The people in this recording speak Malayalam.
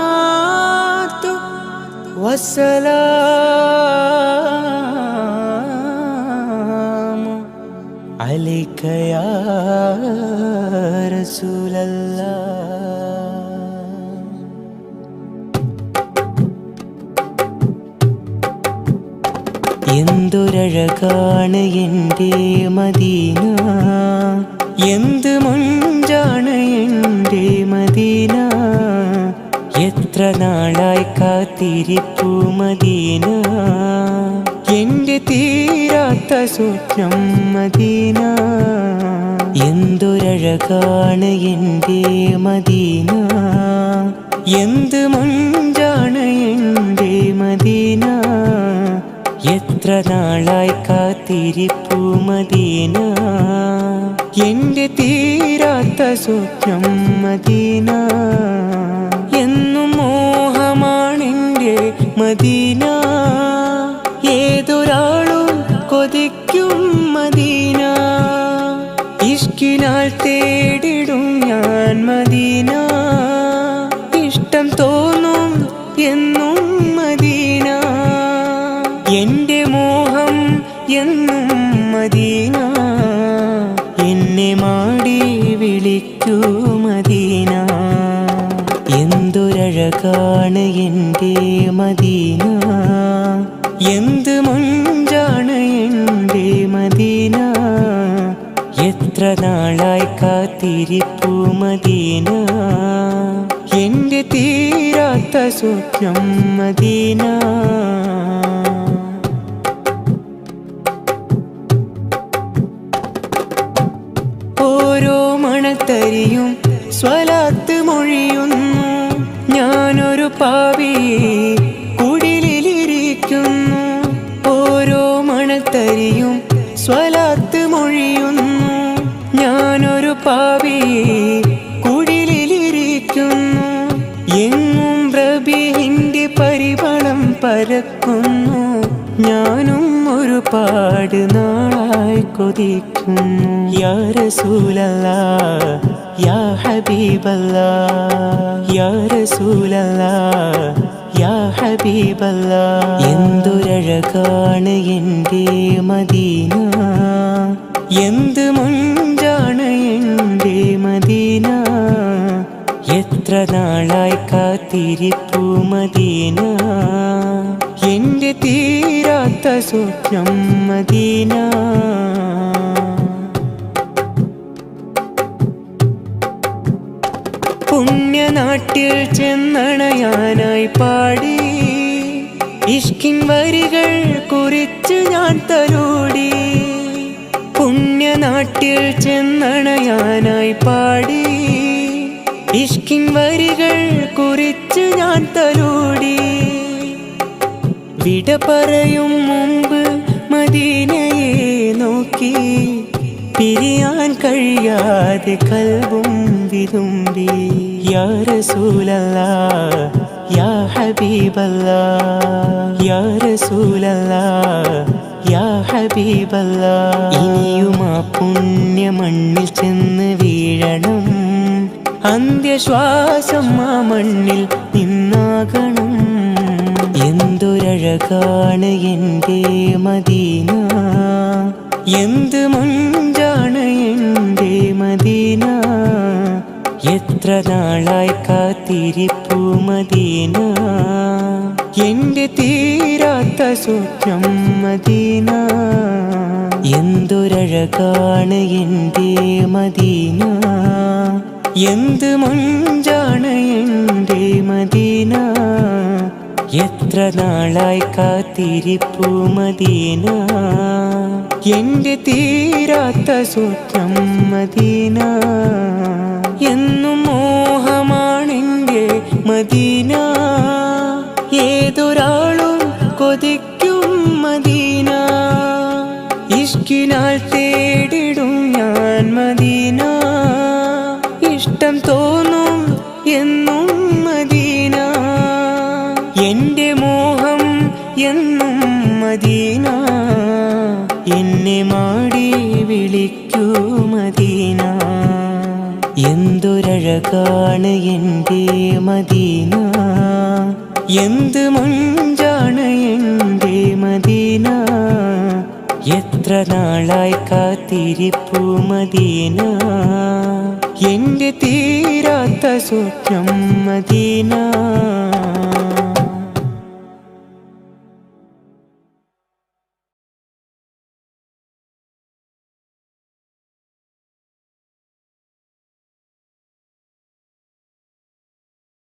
الصلاة والسلام عليك يا رسول الله എന്തൊരഴകാണ് എൻ്റെ മദീന എന്ത് മുഞ്ചാണ് എന്റെ മദീന? എത്ര നാളായി കാത്തിരിപ്പു മദീന? എന്റെ തീരാത്ത സ്വപ്നം മദീന. എന്തൊരഴകാണ് എന്റെ മദീന? എന്ത് മുഞ്ചാണ് എന്റെ മദീന? എത്ര നാളായി കാത്തിരിപ്പു മദീന? എന്റെ തീരാത്ത സ്വപ്നം മദീന. എന്നും മോഹമാണെന്റെ മദീന. ഏതൊരാളും കൊതിക്കും മദീന. ഇഷ്കിനാൽ തേടിടും ഞാൻ മദീന. ഇഷ്ടം തോന്നും എന്നും മദീന. എന്നെ മാടി വിളിക്കൂ മദീന. എന്തൊരഴകാണ് എന്റെ മദീന. എന്ത് മുഞ്ചാണ് എന്റെ മദീന. എത്ര നാളായി കാത്തിരിപ്പു മദീന. എന്റെ തീരാത്ത സ്വപ്നം മദീന. മണത്തരിയും സ്വലാത്ത് കൊതിക്കുന്നു യാ യാ ഹബീബല്ല യാ യാ ഹബീബല്ല എന്തൊരഴകാണ് എന്റെ മദീന? എന്ത് മൊഞ്ചാണ് എന്റെ മദീന? എത്ര നാളായി കാത്തിരിപ്പു മദീന? എന്റെ തീരാത്ത സ്വപ്നം മദീന. പുണ്യനാട്ടിൽ ചെന്നണയാനായി പാടി. ഇഷ്കിൻ വരികൾ കുറിച്ച് ഞാൻ തരൂടി പുണ്യനാട്ടിൽ ചെന്നണയാനായി പാടി. വരികൾ കുറിച്ച് ഞാൻ തലോടി. വിട പറയും മുമ്പ് മദീനയെ നോക്കി. പിരിയാൻ കഴിയാതെ കൽവും വിതുമ്പി. യാ റസൂലല്ല യാ ഹബീബല്ല യാ റസൂലല്ല യാ ഹബീബല്ല ഇനിയുമാ പുണ്യ മണ്ണിൽ അന്ത്യശ്വാസം ആ മണ്ണിൽ നിന്നാകണം. എന്തൊരഴകാണ് എന്റെ മദീന? എന്ത് മുഞ്ചാണ് എന്റെ മദീന? എത്ര നാളായി കാത്തിരിപ്പു മദീന? എന്റെ തീരാത്ത സ്വപ്നം മദീന. എന്തൊരഴകാണ് എന്റെ മദീന? എന്ത് മുഞ്ചാണ് എന്റെ മദീന? എത്ര നാളായി കാത്തിരിപ്പു മദീന? എന്റെ തീരാത്ത സ്വപ്നം മദീന. എന്നും മോഹമാണെന്റെ മദീന. ഏതൊരാളും കൊതിക്കും മദീന. ഇഷ്കിനാൽ തേടിടും ഞാൻ മദീന. എന്നും മദീന. എന്റെ മോഹം എന്നും മദീന. എന്നെ മാടി വിളിക്കൂ മദീന. എന്തു എന്തൊരഴകാണ് എന്റെ മദീന. എന്ത് മഞ്ചാണ് എന്റെ മദീന. എത്ര നാളായി കാത്തിരിപ്പു മദീന തീരാത്ത സ്വപ്നം മദീന